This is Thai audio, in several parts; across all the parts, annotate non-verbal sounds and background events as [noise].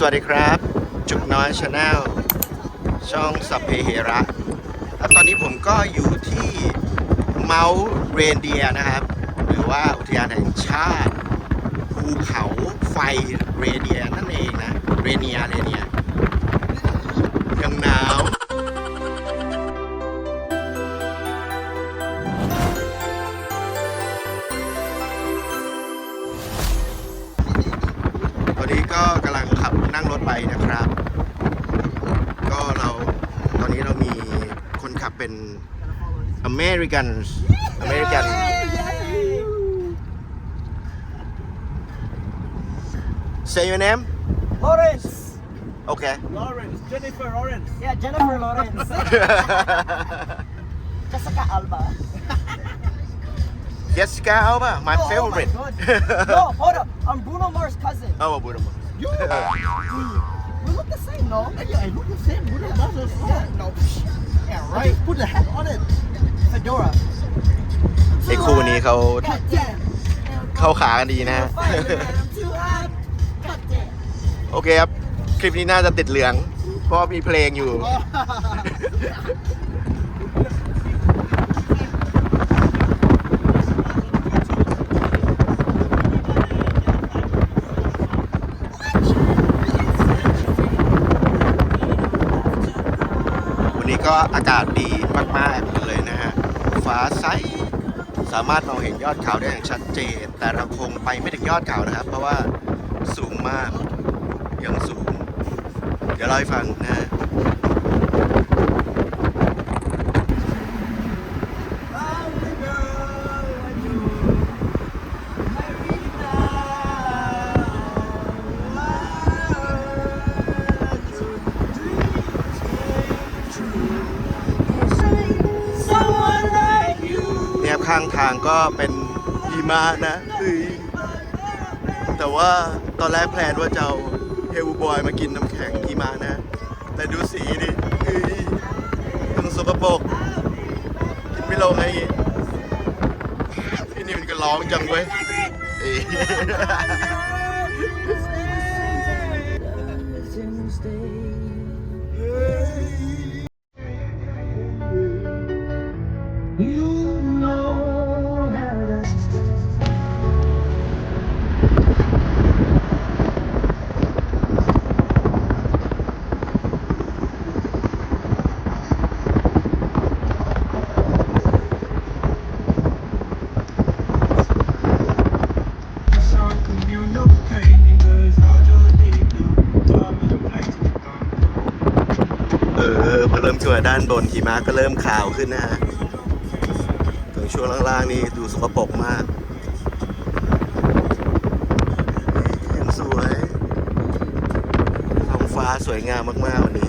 สวัสดีครับ จุกน้อยชาแนลช่องสัพเพเหระตอนนี้ผมก็อยู่ที่เมาส์เรนเดียนะครับ หรือว่าอุทยานแห่งชาติ ภูเขาไฟเรเดียนั่นเองนะ เรเนียเรเนีย เป็นอเมริกันอเมริกัน Say your name Lawrence. Okay Lawrence, Jennifer Lawrence. Yeah, Jennifer Lawrence. [laughs] Jessica Alba. Jessica Alba my Oh, favorite Oh my God. [laughs] no, hold up. I'm Bruno Mars' cousin. Oh Bruno Mars You? we look the same, no? Yeah, I look the same. Bruno Mars as well. Yeah, no. Yeah, right. Put the hat on it. Fedora. ไอ้คู่นี้เขา God damn. เข้าขากันดีนะฮะ Fire, man. I'm too hot. God damn. โอเคครับ คลิปนี้น่าจะติดเหลือง เพราะมีเพลงอยู่วั ก็อากาศดีมากๆเลยนะฮะฟ้าใสสามารถมองเห็นยอดเขาได้อย่างชัดเจน แต่เราคงไปไม่ถึงยอดเขานะครับ เพราะว่าสูงมากยังสูง เดี๋ยวเล่าให้ฟังนะฮะ Someone like you. เนี่ยครับ ข้างทางก็เป็นหิมะนะแต่ว่าตอนแรกแพลนว่าจะเอาเฮลบอยมากินน้ำแข็งหิมะนะ แต่ดูสีดิเฮ้ยมันสกปรกกินไม่ลงไอ้พี่นี่มันก็ร้องจังเว้ย ชั่วด้านบนหิมะก็เริ่มขาวขึ้นนะฮะถึงช่วงล่างๆนี่ดูสกปรกมากยังสวยท้องฟ้าสวยงามมากๆวันนี้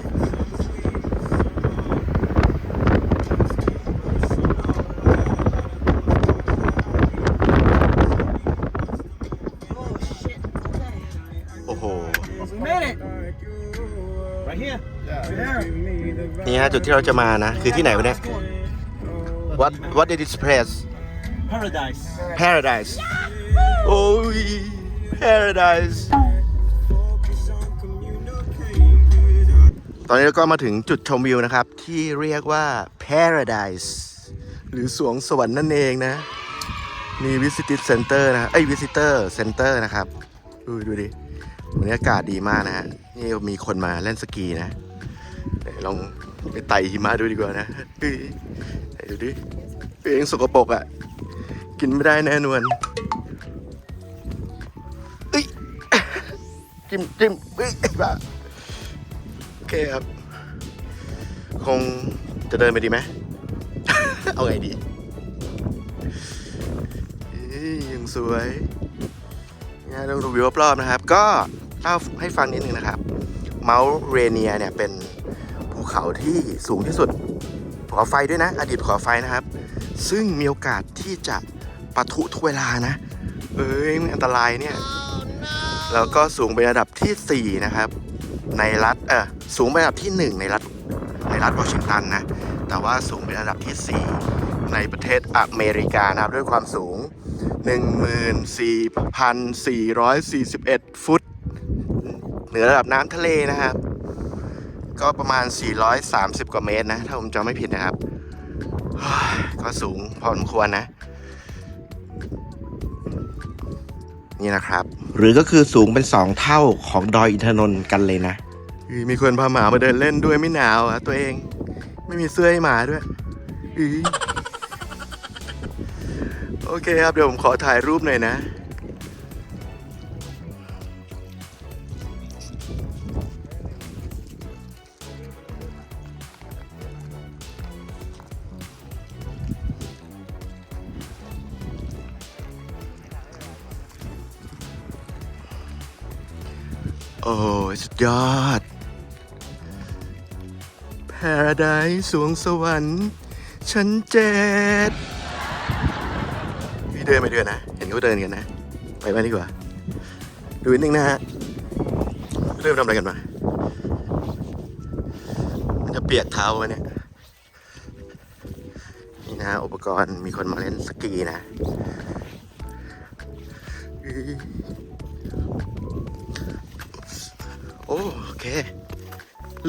จุดที่เราจะมานะ คือที่ไหนวะเนี่ย What What is this place Paradise. Paradise โอ้ย Paradise ตอนนี้เราก็มาถึงจุดชมวิวนะครับ ที่เรียกว่า Paradise หรือสวงสวรรค์นั่นเองนะ มี Visitor Center นะไอ้ย Visitor Center นะครับ ดูดูดิวันนี้อากาศดีมากนะฮะ นี่มีคนมาเล่นสกีนะไหนลอง ไปไต่หิมะดูดีกว่านะเฮ้ยดูดิเองสกปรกอะ กินไม่ได้แน่นอนเอ้ยจิ้มจิ้มเอ้ยบ้าโอเคครับ คงจะเดินไปดีไหม เอาไงดีอยังสวยงานต้องดูวิวรอบๆนะครับ ก็เล่าให้ฟังนิดนึงนะครับ เมาส์เรเนียเนี่ยเป็น เขาที่สูงที่สุดขาไฟด้วยนะ อดีตขาไฟนะครับ ซึ่งมีโอกาสที่จะปะทุทุกเวลานะ เอ้ยมันอันตรายเนี่ย แล้วก็สูงเป็นระดับทีสี่ 4 นะครับ ในรัฐเออสูงเป็นระดับที่ 1 ในรัฐในรัฐวอชิงตันนะ แต่ว่าสูงเป็นระดับที่ 4 ในประเทศอเมริกานะครับด้วยความสูง 14,441 ฟุต เหนือระดับน้ำทะเลนะครับ ก็ประมาณ 430 กว่าเมตรนะ ถ้าผมจำไม่ผิดนะครับ ก็สูงพอสมควรนะ นี่นะครับ หรือก็คือสูงเป็น 2 เท่าของดอยอินทนนท์กันเลยนะ มีคนพาหมามาเดินเล่นด้วยไม่หนาวอะตัวเอง ไม่มีเสื้อให้หมาด้วยอโอเคครับ เดี๋ยวผมขอถ่ายรูปหน่อยนะ อ้ยสุดยอด Paradise สวงสวรรค์ ชั้นเจ็ดพี่เดินไปเดือนนะ เห็นเขาเดินกันนะ ไปบ้านดีกว่า ดูนิดนึงนะฮะเริ่มทำอะไรกันมา มันจะเปียกเท้าไหมเนี่ย นี่นะอุปกรณ์มีคนมาเล่นสกีนะ โอเค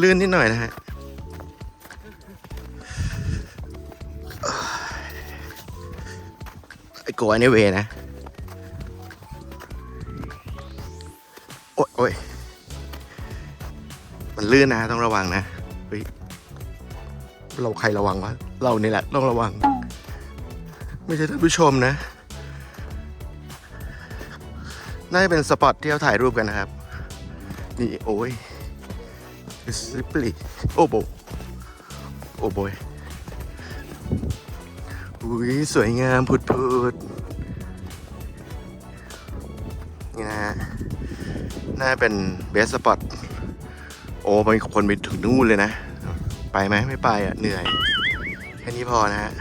ลื่นนิดหน่อยนะฮะไอ้โกอันนี้เวนะ โอ้ยโอ้ยมันลื่นนะ ต้องระวังนะเฮ้ยเราใครระวังวะ เรานี่แหละ ต้องระวัง ไม่ใช่ท่านผู้ชมนะ น่าจะเป็นสปอตที่เขาถ่ายรูปกันนะครับ นี่โอ้ยสิปลีโอ้โบโอ้โบยอุ้ยสวยงามพุดพุดนี่นะฮะน่าเป็นเบสสปอตโอ้มีคนไปถึงนู่นเลยนะ ไปไหมไม่ไปอะ เหนื่อย แค่นี้พอนะฮะ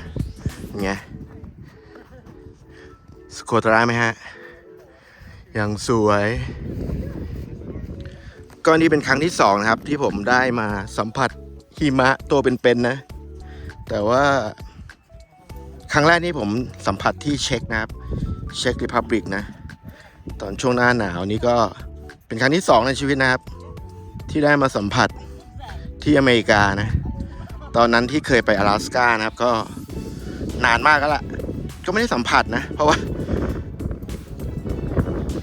ไงสโคตราไหมฮะ ยังสวย ก็นี่เป็นครั้งที่สองนะครับ ที่ผมได้มาสัมผัสหิมะตัวเป็นๆนะ แต่ว่า ครั้งแรกนี่ผมสัมผัสที่เช็กนะครับ เช็กริพับลิกนะ ตอนช่วงหน้าหนาวนี่ก็เป็นครั้งที่สองในชีวิตนะครับ ที่ได้มาสัมผัสที่อเมริกานะ ตอนนั้นที่เคยไป阿拉斯ก้านะครับ ก็นานมากแล้วล่ะ ก็ไม่ได้สัมผัสนะ เพราะว่า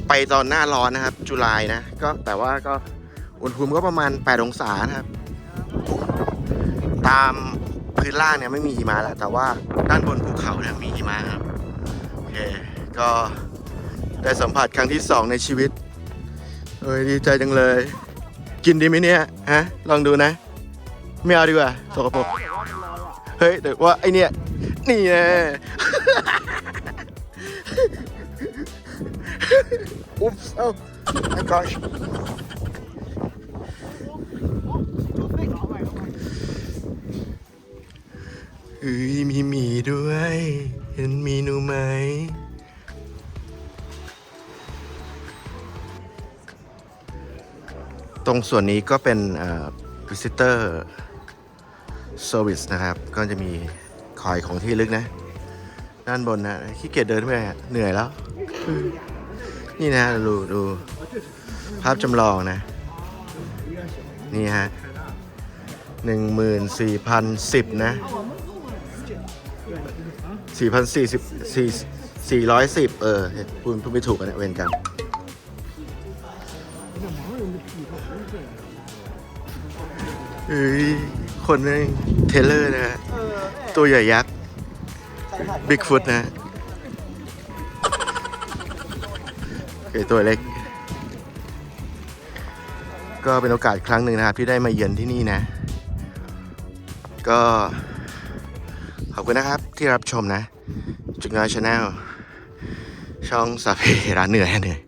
ไปตอนหน้าร้อนนะครับ จุลายนะ ก็แต่ว่าก็ อุณหภูมิก็ประมาณ 8 องศานะครับ ตามพื้นล่างเนี่ยไม่มีหิมะแล้วแต่ว่าด้านบนภูเขาเนี่ยมีหิมะครับโอเคก็ได้สัมผัสครั้งที่ 2 ในชีวิตเอ้ยดีใจจังเลย กินดีไหมเนี่ยฮะลองดูนะ ไม่เอาดีกว่าสกปรกเฮ้ยแต่ว่าไอเนี่ยนี่แน่ Oops. Oh my gosh. เฮ้ยมีหมีด้วย เห็นมีหนูไหม ตรงส่วนนี้ก็เป็น visitor service นะครับ ก็จะมีคอยของที่ลึกนะ ด้านบนนะขี้เกียจเดินไปเหนื่อยแล้ว นี่นะดูดูภาพจำลองนะ นี่ฮะหนึ่งหมื่นสี่พันสิบนะ สี่พันสี่สิบสี่สี่ร้อยสิบเออพูดพูดไม่ถูกกันเนี่ยเวนกันเฮ้ยคนนึงเทเลอร์นะฮะตัวใหญ่ยักษ์บิ๊กฟุตนะฮะโอเคตัวเล็ก ก็เป็นโอกาสครั้งหนึ่งนะครับที่ได้มาเยือนที่นี่นะ ก็ ขอบคุณนะครับที่รับชมนะ จุกน้อยชาแนลช่องสาเพร้านเหนื่อยเหนื่อย